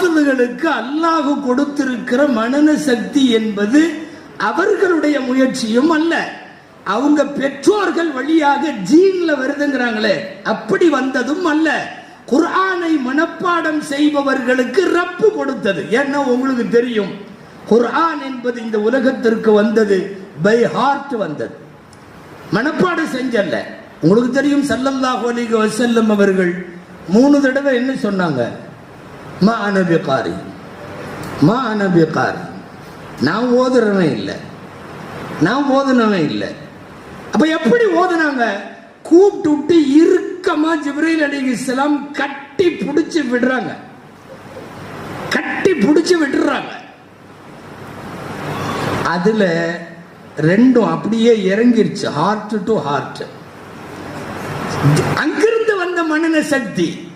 ஹாஃபிதுகளுக்கு அல்லாஹ் கொடுத்திருக்கிற மனன சக்தி என்பது அவர்களுடைய முயற்சியும் அல்ல. அவங்க பெற்றோர்கள் வழியாக ஜீன்ல வருதுங்கிறாங்களே அப்படி வந்ததும் அல்ல. குர்ஆனை மனப்பாடம் செய்பவர்களுக்கு ரப்பு கொடுத்தது. ஏன்னா உங்களுக்கு தெரியும் குர்ஆன் என்பது இந்த உலகத்திற்கு வந்தது பை ஹார்ட் வந்தது. மனப்பாடம் செஞ்சல்ல. உங்களுக்கு தெரியும் சல்லல்லாஹு அலிக வசல்லம் அவர்கள் மூணு தடவை என்ன சொன்னாங்க? மா அனபி காரி. மா அனபி காரி. நான் ஓதுறவன் இல்லை. நான் ஓதுனவன் இல்லை. அப்ப எப்படி ஓதுனாங்க? கூப்பிட்டு விட்டு இறுக்கமா ஜிப்ரீல் அலைஹிஸ்ஸலாம் கட்டி பிடிச்சு விடுறாங்க. கட்டி பிடிச்சு விட்டுறாங்க. அதுல ரெண்டும் அப்படியே இறங்கிருச்சு. ஹார்ட் டு ஹார்ட் அங்கிருந்து வந்த மனித சக்தி